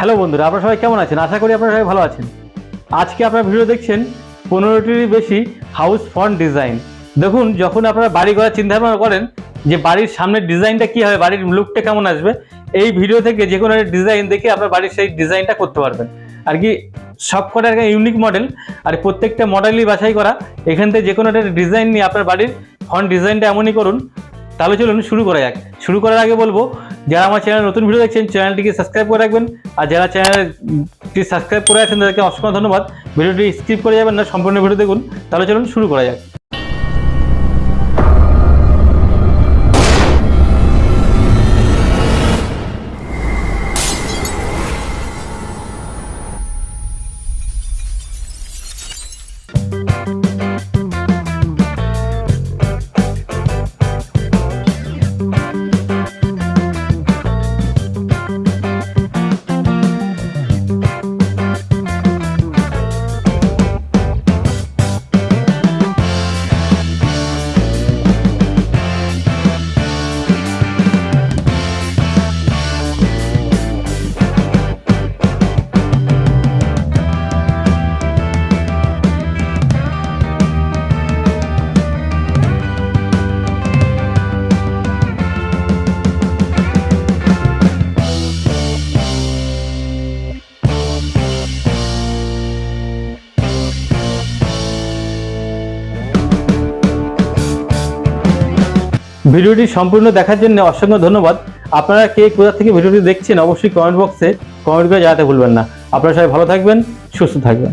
Hello বন্ধুরা, আপনারা সবাই কেমন আছেন? আশা করি আপনারা সবাই ভালো আছেন। আজকে আপনারা ভিডিও দেখছেন পনেরোটির বেশি হাউস ফ্রন্ট ডিজাইন দেখুন, যখন আপনারা বাড়ি করার চিন্তা ভাবনা করেন যে বাড়ির সামনের ডিজাইনটা কী হবে, বাড়ির লুকটা কেমন আসবে, এই ভিডিও থেকে যে কোনো একটা ডিজাইন দেখে আপনার বাড়ির সেই ডিজাইনটা করতে পারবেন। আর কি সব কটা একটা ইউনিক মডেল আর প্রত্যেকটা মডেলই বাছাই করা, এখান থেকে যে কোনো একটা ডিজাইন নিয়ে আপনার বাড়ির ফ্রন্ট ডিজাইনটা এমনই করুন। তাহলে চলুন শুরু করা যাক। শুরু করার আগে বলব যারা আমার চ্যানেল নতুন ভিডিও দেখছেন চ্যানেলটিকে সাবস্ক্রাইব করে রাখবেন। আর যারা চ্যানেলটি সাবস্ক্রাইব করে আছেন, তাদেরকে অসংখ্য ধন্যবাদ। ভিডিওটি স্কিপ করে যাবেন না, সম্পূর্ণ ভিডিও দেখুন। তাহলে চলুন শুরু করা যাক। ভিডিওটি সম্পূর্ণ দেখার জন্য অসংখ্য ধন্যবাদ। আপনারা কে কোথা থেকে ভিডিওটি দেখছেন অবশ্যই কমেন্ট বক্সে কমেন্ট করে জানাতে ভুলবেন না। আপনারা সবাই ভালো থাকবেন, সুস্থ থাকবেন।